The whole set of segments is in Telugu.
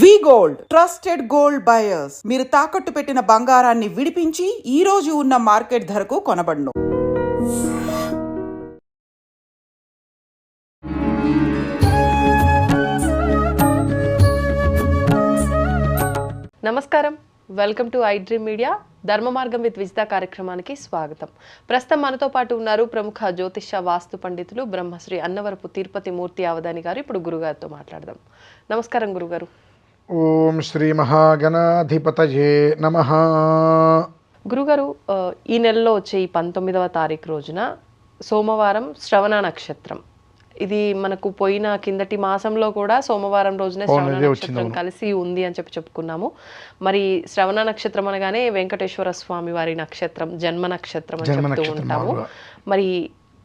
We gold trusted gold buyers. మీరు తాకట్టు పెట్టిన బంగారాన్ని విడిపించి ఈ రోజు ఉన్న మార్కెట్ ధరకు కొనబడును. నమస్కారం. Welcome to I dream media. ధర్మ మార్గం విత్ విజిత కార్యక్రమానికి స్వాగతం. ప్రస్తుతం మనతో పాటు ఉన్నారు ప్రముఖ జ్యోతిష వాస్తు పండితులు బ్రహ్మశ్రీ అన్నవరపు తిరుపతి మూర్తి అవధాని గారు. ఇప్పుడు గురుగారితో మాట్లాడదాం. నమస్కారం గురుగారు. ఓం శ్రీ మహాగణాధిపతయే నమ. గురుగారు ఈ నెలలో వచ్చే ఈ పంతొమ్మిదవ తారీఖు రోజున సోమవారం శ్రవణ నక్షత్రం. ఇది మనకు పోయిన కిందటి మాసంలో కూడా సోమవారం రోజునే శ్రవణ నక్షత్రం కలిసి ఉంది అని చెప్పి చెప్పుకున్నాము. మరి శ్రవణ నక్షత్రం అనగానే వెంకటేశ్వర స్వామి వారి నక్షత్రం జన్మ నక్షత్రం అని చెప్తూ ఉంటాము. మరి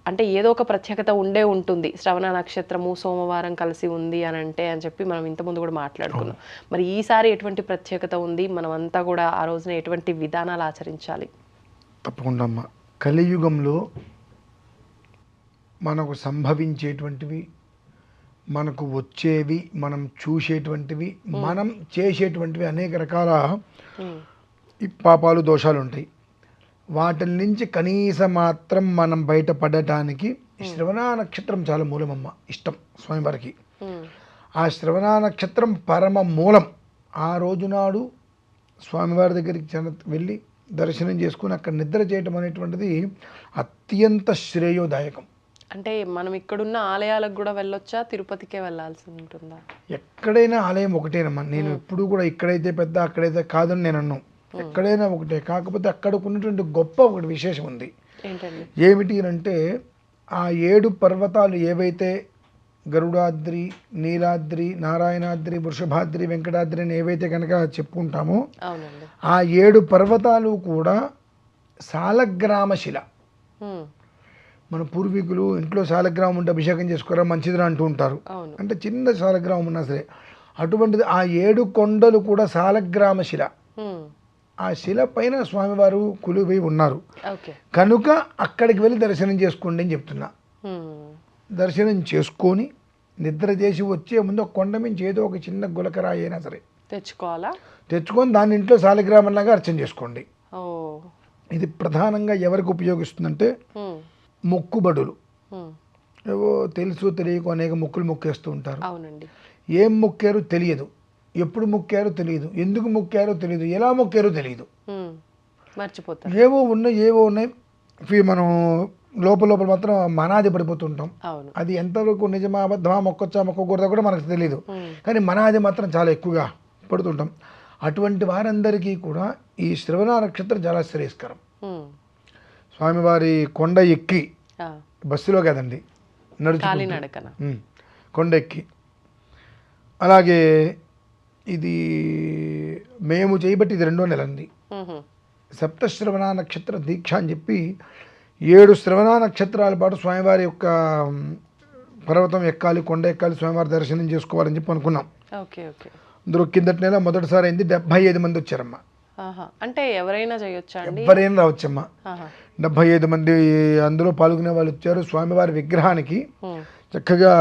అంటే ఏదో ఒక ప్రత్యేకత ఉండే ఉంటుంది. శ్రవణ నక్షత్రము సోమవారం కలిసి ఉంది అని అంటే అని చెప్పి మనం ఇంతకుముందు కూడా మాట్లాడుకున్నాం. మరి ఈసారి ఎటువంటి ప్రత్యేకత ఉంది? మనం అంతా కూడా ఆ రోజున ఎటువంటి విధానాలు ఆచరించాలి? తప్పకుండా అమ్మ. కలియుగంలో మనకు సంభవించేటువంటివి మనకు వచ్చేవి మనం చూసేటువంటివి మనం చేసేటువంటివి అనేక రకాల పాపాలు దోషాలు ఉంటాయి. వాటి నుంచి కనీసం మాత్రం మనం బయటపడటానికి శ్రవణ నక్షత్రం చాలా మూలమమ్మ ఇష్టం స్వామివారికి. ఆ శ్రవణ నక్షత్రం పరమ మూలం. ఆ రోజునాడు స్వామివారి దగ్గరికి వెళ్ళి దర్శనం చేసుకుని అక్కడ నిద్ర చేయటం అనేటువంటిది అత్యంత శ్రేయోదాయకం. అంటే మనం ఇక్కడున్న ఆలయాలకు కూడా వెళ్ళొచ్చా? తిరుపతికే వెళ్ళాల్సి ఉంటుందా? ఎక్కడైనా ఆలయం ఒకటేనమ్మా. నేను ఎప్పుడు కూడా ఇక్కడైతే పెద్ద అక్కడైతే కాదని నేను అన్నాను ఎక్కడైనా ఒకటే. కాకపోతే అక్కడికి ఉన్నటువంటి గొప్ప ఒకటి విశేషం ఉంది. ఏమిటి అంటే ఆ ఏడు పర్వతాలు ఏవైతే గరుడాద్రి నీలాద్రి నారాయణాద్రి వృషభాద్రి వెంకటాద్రి అని ఏవైతే కనుక చెప్పుకుంటామో ఆ ఏడు పర్వతాలు కూడా సాలగ్రామ శిల ఉమ్, మన పూర్వీకులు ఇంట్లో సాలగ్రామం ఉంటే అభిషేకం చేసుకోరా మంచిదిరా అంటూ ఉంటారు. అంటే చిన్న సాలగ్రామం ఉన్నా సరే అటువంటిది ఆ ఏడు కొండలు కూడా సాలగ్రామ శిల ఉమ్, ఆ శిల పైన స్వామివారు కొలువై ఉన్నారు. కనుక అక్కడికి వెళ్ళి దర్శనం చేసుకోండి అని చెప్తున్నా. దర్శనం చేసుకొని నిద్ర చేసి వచ్చే ముందు కొండ మించి ఏదో ఒక చిన్న గులకరాయి అయినా సరే తెచ్చుకోవాలా? తెచ్చుకొని దాన్ని ఇంట్లో సాలగ్రామంలాగా అర్చన చేసుకోండి. ఇది ప్రధానంగా ఎవరికి ఉపయోగిస్తుందంటే మొక్కుబడులు. ఏవో తెలుసు తెలియకు అనేక మొక్కులు మొక్కేస్తూ ఉంటారు. ఏం మొక్కారో తెలియదు. ఎప్పుడు మొక్కారో తెలియదు. ఎందుకు మొక్కారో తెలియదు. ఎలా మొక్కారో తెలియదు. ఉమ్, మర్చిపోతారు. ఏవో ఉన్నాయి ఏవో ఉన్నాయి. మనం లోపల లోపల మాత్రం మనాది పడిపోతుంటాం. అది ఎంతవరకు నిజమా అబద్ధమా మొక్కొచ్చా మొక్కకూడదా కూడా మనకు తెలియదు కానీ మనాది మాత్రం చాలా ఎక్కువగా పడుతుంటాం. అటువంటి వారందరికీ కూడా ఈ శ్రవణ నక్షత్రం చాలా శ్రేయస్కరం. స్వామివారి కొండ ఎక్కి బస్సులో కదండి నడుచు కొండ ఎక్కి. అలాగే ఇది మేము చేయబట్టి ఇది రెండో నెల ఉహు, సప్తశ్రవణ నక్షత్ర దీక్ష అని చెప్పి ఏడు శ్రవణ నక్షత్రాల పాటు స్వామివారి యొక్క పర్వతం ఎక్కాలి కొండ ఎక్కాలి స్వామివారి దర్శనం చేసుకోవాలని చెప్పి అనుకున్నాం. అందులో కిందటి నెల మొదటిసారి అయింది డెబ్బై ఐదు మంది వచ్చారమ్మా. అంటే ఎవరైనా చేయొచ్చా ఎవరైనా రావచ్చమ్మా. డెబ్బై ఐదు మంది అందులో పాల్గొనే వాళ్ళు వచ్చారు. స్వామివారి విగ్రహానికి చక్కగా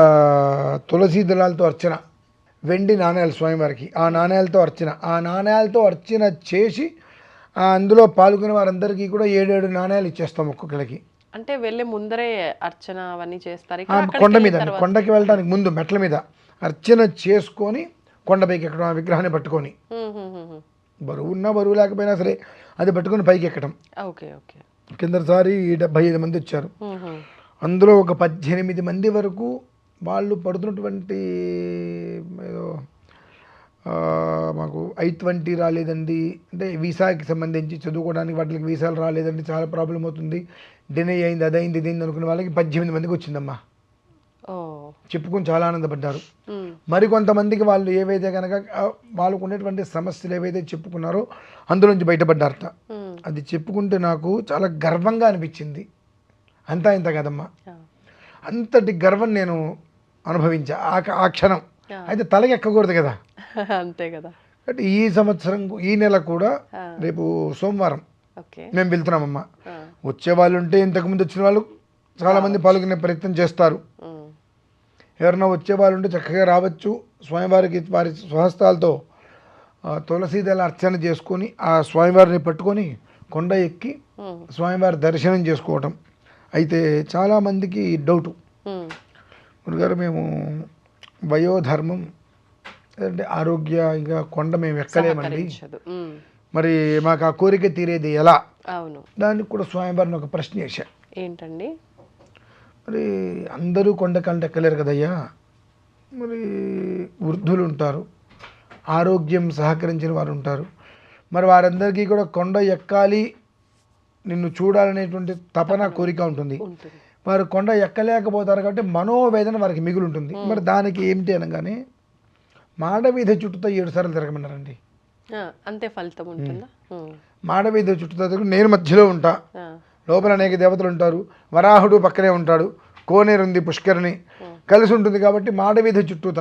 తులసి దళాలతో అర్చన. వెండి నాణ్యాలు స్వామివారికి. ఆ నాణ్యాలతో అర్చన. ఆ నాణ్యాలతో అర్చన చేసి అందులో పాల్గొనే వారందరికీ కూడా ఏడేడు నాణ్యాలు ఇచ్చేస్తాం ఒక్కొక్కరికి అంటే వెళ్ళే ముందరే అర్చన అవన్నీ చేస్తారు. కొండ మీద కొండకి వెళ్ళడానికి ముందు మెట్ల మీద అర్చన చేసుకొని కొండపైకి ఎక్కడం ఆ విగ్రహాన్ని పట్టుకొని. బరువు ఉన్నా బరువు లేకపోయినా సరే అది పట్టుకొని పైకి ఎక్కడం ఓకే ఓకే. కిందసారి డెబ్బై ఐదు మంది వచ్చారు. అందులో ఒక పద్దెనిమిది మంది వరకు వాళ్ళు పడుతున్నటువంటి ఏదో మాకు ఐ ట్వంటీ రాలేదండి. అంటే వీసాకి సంబంధించి చదువుకోవడానికి వాటికి వీసాలు రాలేదండి. చాలా ప్రాబ్లం అవుతుంది. డినే అయింది అదైంది ఇదైంది అనుకున్న వాళ్ళకి పద్దెనిమిది మందికి వచ్చిందమ్మా. చెప్పుకొని చాలా ఆనందపడ్డారు. ఉమ్, మరికొంతమందికి వాళ్ళు ఏవైతే కనుక వాళ్ళకు ఉన్నటువంటి సమస్యలు ఏవైతే చెప్పుకున్నారో అందులోంచి బయటపడ్డారట. అది చెప్పుకుంటే నాకు చాలా గర్వంగా అనిపించింది. అంతా ఇంత కదమ్మా. అంతటి గర్వం నేను అనుభవించా ఆ క్షణం. అయితే తలకి ఎక్కకూడదు కదా. అంతే కదా. అంటే ఈ సంవత్సరం ఈ నెల కూడా రేపు సోమవారం మేము వెళ్తున్నామమ్మా. వచ్చే వాళ్ళు ఉంటే ఇంతకుముందు వచ్చిన వాళ్ళు చాలామంది పాల్గొనే ప్రయత్నం చేస్తారు. ఎవరైనా వచ్చే వాళ్ళు ఉంటే చక్కగా రావచ్చు. స్వామివారికి వారి స్వహస్తాలతో తులసీదళ అర్చన చేసుకొని ఆ స్వామివారిని పట్టుకొని కొండ ఎక్కి స్వామివారి దర్శనం చేసుకోవటం. అయితే చాలామందికి డౌటు. గురుగారు మేము వయోధర్మం అంటే ఆరోగ్య ఇంకా కొండ మేము ఎక్కలేమండి. మరి మాకు ఆ కోరిక తీరేది ఎలా? అవును. దానికి కూడా స్వామివారిని ఒక ప్రశ్న వేశా. ఏంటండి? మరి అందరూ కొండకాలంటే ఎక్కలేరు కదయ్యా? మరి వృద్ధులు ఉంటారు ఆరోగ్యం సహకరించిన వారు ఉంటారు. మరి వారందరికీ కూడా కొండ ఎక్కాలి నిన్ను చూడాలనేటువంటి తపన కోరిక ఉంటుంది. వారు కొండ ఎక్కలేకపోతారు కాబట్టి మనోవేదన వారికి మిగులు ఉంటుంది మరి దానికి ఏమిటి అనగానే మాడవీధ చుట్టూతో ఏడు సార్లు తిరగమన్నారండి. అంతే ఫలితం ఉంటుందా? మాడవీధ చుట్టూతో తిరిగి నేను మధ్యలో ఉంటా. లోపల అనేక దేవతలు ఉంటారు. వరాహుడు పక్కనే ఉంటాడు. కోనేరు ఉంది పుష్కరిణి. కలిసి ఉంటుంది కాబట్టి మాడవీధి చుట్టూత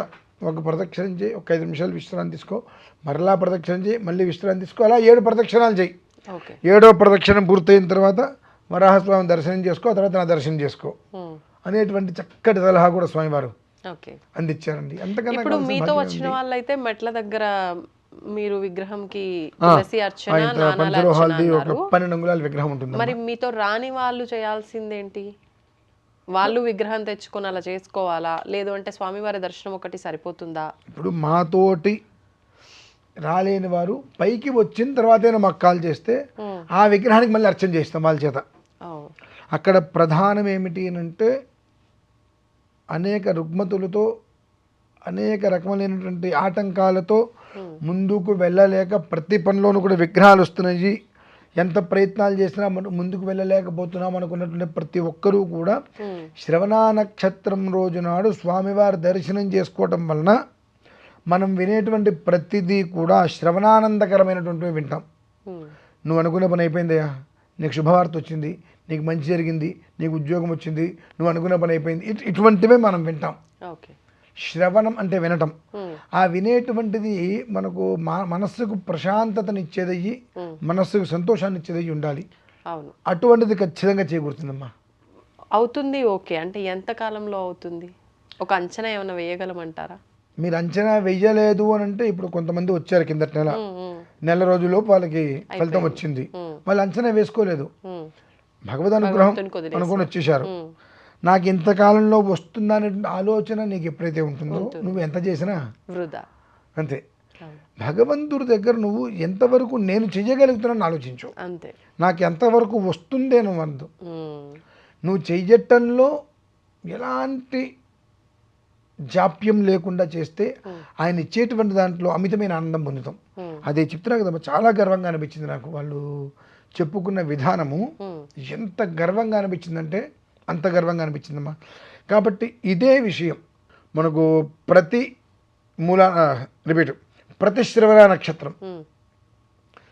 ఒక ప్రదక్షిణం చేయి ఒక ఐదు నిమిషాలు విశ్రాంతి తీసుకో. మరలా ప్రదక్షిణం చేయి మళ్ళీ విశ్రాంతి తీసుకో. అలా ఏడు ప్రదక్షిణాలు చేయి. ఏడో ప్రదక్షిణం పూర్తయిన తర్వాత వరాహస్వామి దర్శనం చేసుకో తర్వాత నా దర్శనం చేసుకో ఉమ్, అనేటువంటి చక్కటి సలహా కూడా స్వామివారు ఓకే. అందించారండి. అంతకన్నా ఇప్పుడు మీతో వచ్చిన. వాళ్ళైతే మెట్ల దగ్గర మీరు విగ్రహంకి పంచలోహాలది ఒక పన్నెండు అంగుళాల విగ్రహం ఉంటుంది మరి మీతో రాని వాళ్ళు చేయాల్సిందేంటి? వాళ్ళు విగ్రహం తెచ్చుకొని అలా చేసుకోవాలా? లేదు అంటే స్వామివారి దర్శనం ఒకటి సరిపోతుందా? ఇప్పుడు మాతోటి రాలేని వారు పైకి వచ్చిన తర్వాతైనా మాకు కాల్ చేస్తే ఉమ్, ఆ విగ్రహానికి మళ్ళీ అర్చన చేస్తాం వాళ్ళ చేత. అక్కడ ప్రధానం ఏమిటి అని అంటే అనేక రుగ్మతులతో అనేక రకములైనటువంటి ఆటంకాలతో ముందుకు వెళ్ళలేక ప్రతి పనిలోనూ కూడా విగ్రహాలు వస్తున్నాయి. ఎంత ప్రయత్నాలు చేసినా మనం ముందుకు వెళ్ళలేకపోతున్నాం అనుకున్నటువంటి ప్రతి ఒక్కరూ కూడా ఉమ్, శ్రవణ నక్షత్రం రోజు నాడు స్వామివారి దర్శనం చేసుకోవటం వలన మనం వినేటువంటి ప్రతిదీ కూడా శ్రవణానందకరమైనటువంటివి వింటాం. ఉమ్, నువ్వు అనుకునే పని అయిపోయిందయ్యా. నీకు శుభవార్త వచ్చింది నీకు మంచి జరిగింది నీకు ఉద్యోగం వచ్చింది నువ్వు అనుకునే పని అయిపోయింది. ఇట్- ఇటువంటివే మనం వింటాం. ఓకే. శ్రవణం అంటే వినటం. ఆ వినేటువంటిది మనకు మా మనస్సుకు ప్రశాంతతనిచ్చేదయ్యి మనస్సుకు సంతోషాన్ని ఇచ్చేదయ్యి ఉండాలి. అవును. అటువంటిది ఖచ్చితంగా చేకూరుతుందమ్మా అవుతుంది ఓకే. అంటే ఎంత కాలంలో అవుతుంది? ఒక అంచనా ఏమైనా వేయగలమంటారా? మీరు అంచనా వెయ్యలేదు అని అంటే ఇప్పుడు కొంతమంది వచ్చారు కిందటి నెల. నెల రోజుల్లోపు వాళ్ళకి ఫలితం వచ్చింది. వాళ్ళు అంచనా వేసుకోలేదు. భగవద్ అనుగ్రహం. అనుకొని వచ్చేసారు నాకు ఇంతకాలంలో వస్తుందా అనే ఆలోచన నీకు ఎప్పుడైతే ఉంటుందో నువ్వు ఎంత చేసినా అంతే. భగవంతుడి దగ్గర నువ్వు ఎంతవరకు నేను చెయ్యగలుగుతున్నాను ఆలోచించు. అంతే. నాకు ఎంతవరకు వస్తుందే నువ్వు అందు నువ్వు చెయ్యటంలో ఎలాంటి జాప్యం లేకుండా చేస్తే ఆయన ఇచ్చేటువంటి దాంట్లో అమితమైన ఆనందం పొందుతాం. అదే చెప్తున్నా కదమ్మా చాలా గర్వంగా అనిపించింది నాకు. వాళ్ళు చెప్పుకున్న విధానము ఎంత గర్వంగా అనిపించిందంటే అంత గర్వంగా అనిపించిందమ్మా. కాబట్టి ఇదే విషయం. మనకు ప్రతి మూల రిపీట్. ప్రతి శ్రవణ నక్షత్రం.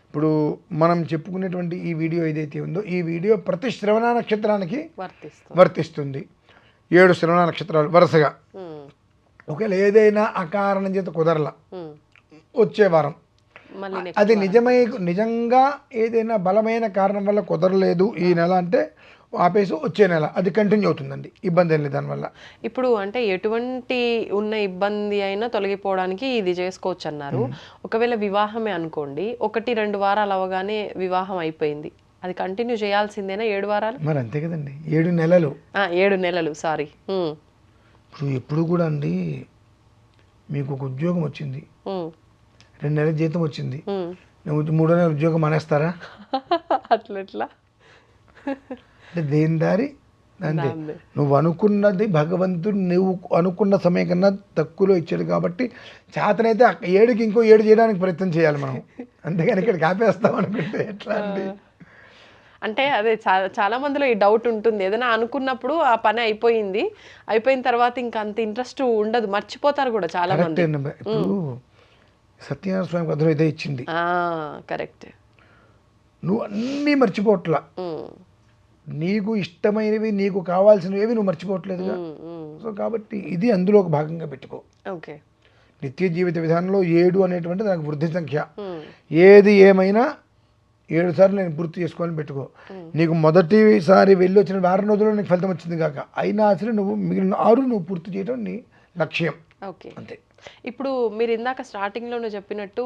ఇప్పుడు మనం చెప్పుకునేటువంటి ఈ వీడియో ఏదైతే ఉందో ఈ వీడియో ప్రతి శ్రవణ నక్షత్రానికి వర్తిస్తుంది. ఏడు శ్రవణ నక్షత్రాలు వరుసగా. ఒకవేళ ఏదైనా అకారణం చేత కుదరల వచ్చే వారం. అది నిజమై నిజంగా ఏదైనా బలమైన కారణం వల్ల కుదరలేదు ఈ నెల అంటే ఆపేసి వచ్చే నెల. అది కంటిన్యూ అవుతుందండి. ఇబ్బంది ఏం లేదు దానివల్ల. ఇప్పుడు అంటే ఎటువంటి ఉన్న ఇబ్బంది అయినా తొలగిపోవడానికి ఇది చేసుకోవచ్చు అన్నారు ఒకవేళ వివాహమే అనుకోండి ఒకటి రెండు వారాలు అవగానే వివాహం అయిపోయింది. అది కంటిన్యూ చేయాల్సిందేనా ఏడు వారాలు? మరి అంతే కదండి. ఏడు నెలలు. ఏడు నెలలు సారీ ఇప్పుడు ఎప్పుడు కూడా అండి మీకు ఒక ఉద్యోగం వచ్చింది. రెండు నెలల జీతం వచ్చింది. మూడో నెలల ఉద్యోగం మానేస్తారా? అట్లా అంటే దేని దారి? అంతే. నువ్వు అనుకున్నది భగవంతుడు నువ్వు అనుకున్న సమయం కన్నా తక్కువలో ఇచ్చాడు కాబట్టి చేతనైతే ఏడుకి ఇంకో ఏడు చేయడానికి ప్రయత్నం చేయాలి మనం. అంతేగాని ఇక్కడ కాపేస్తాం అనుకుంటే ఎట్లా అండి? అంటే అదే చాలా చాలా మందిలో ఈ డౌట్ ఉంటుంది. ఏదైనా అనుకున్నప్పుడు ఆ పని అయిపోయింది. అయిపోయిన తర్వాత ఇంకా అంత ఇంట్రెస్ట్ ఉండదు. మర్చిపోతారు కూడా చాలా మంది. ఇప్పుడు సత్యనారాయణ స్వామి కథలో ఇదే ఇచ్చింది. కరెక్ట్. నువ్వు అన్నీ మర్చిపోవట్లా నీకు ఇష్టమైనవి నీకు కావాల్సినవి నువ్వు మర్చిపోవట్లేదుగా. సో కాబట్టి ఇది అందులో ఒక భాగంగా పెట్టుకో. ఓకే. నిత్య జీవిత విధానంలో ఏడు అనేటువంటిది నాకు వృద్ధి సంఖ్య. ఏది ఏమైనా ఏడు సార్లు నేను పూర్తి చేసుకోవాలని పెట్టుకో. నీకు మొదటిసారి వెళ్ళి వచ్చిన వారం రోజుల్లో నీకు ఫలితం వచ్చింది కాక. అయినా సరే నువ్వు మిగిలిన ఆరు నువ్వు పూర్తి చేయడం నీ లక్ష్యం. ఓకే. అంతే. ఇప్పుడు మీరు ఇందాక స్టార్టింగ్లోనే చెప్పినట్టు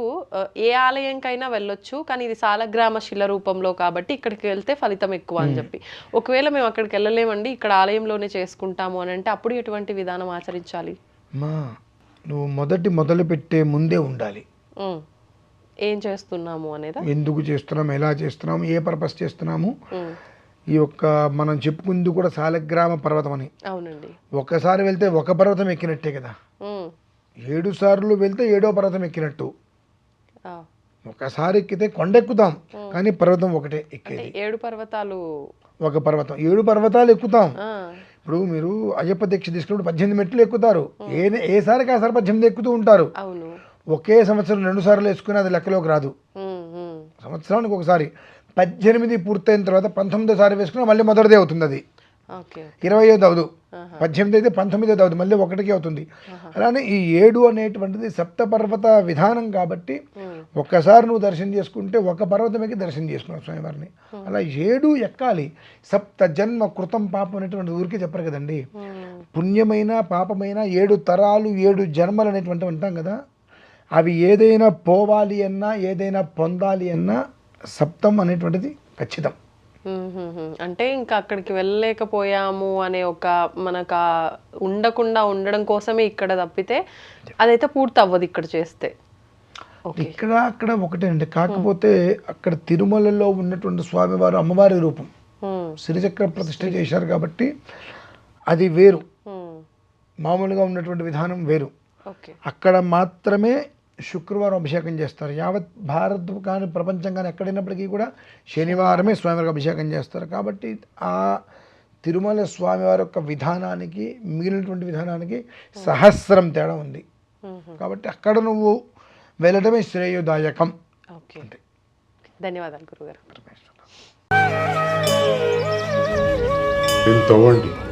ఏ ఆలయంకైనా వెళ్ళొచ్చు కానీ ఇది సాలగ్రామ శిల రూపంలో కాబట్టి ఇక్కడికి వెళ్తే ఫలితం ఎక్కువ అని చెప్పి. ఒకవేళ మేము అక్కడికి వెళ్ళలేమండి ఇక్కడ ఆలయంలోనే చేసుకుంటాము అని అంటే అప్పుడు ఎటువంటి విధానం ఆచరించాలి? మా నువ్వు మొదటి మొదలు పెట్టే ముందే ఉండాలి. ఏం చేస్తున్నాము అనేదా? ఎందుకు చేస్తున్నాం ఎలా చేస్తున్నాం ఏ పర్పస్ చేస్తున్నాము. ఈ యొక్క మనం చెప్పుకుంది కూడా సాలగ్రామ పర్వతం అని. అవునండి. ఒకసారి వెళ్తే ఒక పర్వతం ఎక్కినట్టే కదా. ఏడు సార్లు వెళ్తే ఏడో పర్వతం ఎక్కినట్టు. ఒకసారి ఎక్కితే కొండ ఎక్కుతాం కానీ పర్వతం ఒకటే ఎక్కేది. ఏడు పర్వతాలు. ఒక పర్వతం ఏడు పర్వతాలు ఎక్కుతాం. ఇప్పుడు మీరు అయ్యప్ప దీక్ష తీసుకున్నప్పుడు పద్దెనిమిది మెట్లు ఎక్కుతారు. ఏ ఏసారికి ఆ సారి పద్దెనిమిది ఎక్కుతూ ఉంటారు. ఒకే సంవత్సరం రెండు సార్లు వేసుకుని అది లెక్కలోకి రాదు. సంవత్సరానికి ఒకసారి పద్దెనిమిది పూర్తయిన తర్వాత పంతొమ్మిదో సారి వేసుకుని మళ్ళీ మొదటిదే అవుతుంది అది. ఓకే ఇరవై ఐదు అవదు పద్దెనిమిది అయితే పంతొమ్మిది అవుతుంది మళ్ళీ ఒకటికి అవుతుంది. అలానే ఈ ఏడు అనేటువంటిది సప్త పర్వత విధానం కాబట్టి ఒక్కసారి నువ్వు దర్శనం చేసుకుంటే ఒక పర్వతమేకి దర్శనం చేసుకున్నావు స్వామివారిని. అలా ఏడు ఎక్కాలి. సప్త జన్మ కృతం పాపం అనేటువంటి ఊరికే చెప్పరు కదండి. పుణ్యమైన పాపమైన ఏడు తరాలు ఏడు జన్మలు అనేటువంటి అంటాం కదా. అవి ఏదైనా పోవాలి అన్నా ఏదైనా పొందాలి అన్నా సప్తం అనేటువంటిది ఖచ్చితం. అంటే ఇంకా అక్కడికి వెళ్ళలేకపోయాము అనే ఒక మనకు ఉండకుండా ఉండడం కోసమే ఇక్కడ తప్పితే అదైతే పూర్తి అవ్వదు ఇక్కడ చేస్తే. ఓకే. ఇక్కడ అక్కడ ఒకటే అండి కాకపోతే అక్కడ తిరుమలలో ఉన్నటువంటి స్వామివారు అమ్మవారి రూపం. మ్మ్. శ్రీచక్ర ప్రతిష్ఠ చేశారు కాబట్టి అది వేరు. మ్మ్. మామూలుగా ఉన్నటువంటి విధానం వేరు. ఓకే. అక్కడ మాత్రమే శుక్రవారం అభిషేకం చేస్తారు. యావత్ భారత్ కానీ ప్రపంచం కానీ ఎక్కడైనప్పటికీ కూడా శనివారమే స్వామివారికి అభిషేకం చేస్తారు. కాబట్టి ఆ తిరుమల స్వామివారి యొక్క విధానానికి మిగిలినటువంటి విధానానికి సహస్రం తేడా ఉంది. కాబట్టి అక్కడ నువ్వు వెళ్ళడమే శ్రేయోదాయకం. ఓకే. ధన్యవాదాలు గురుగారు. తవ్వండి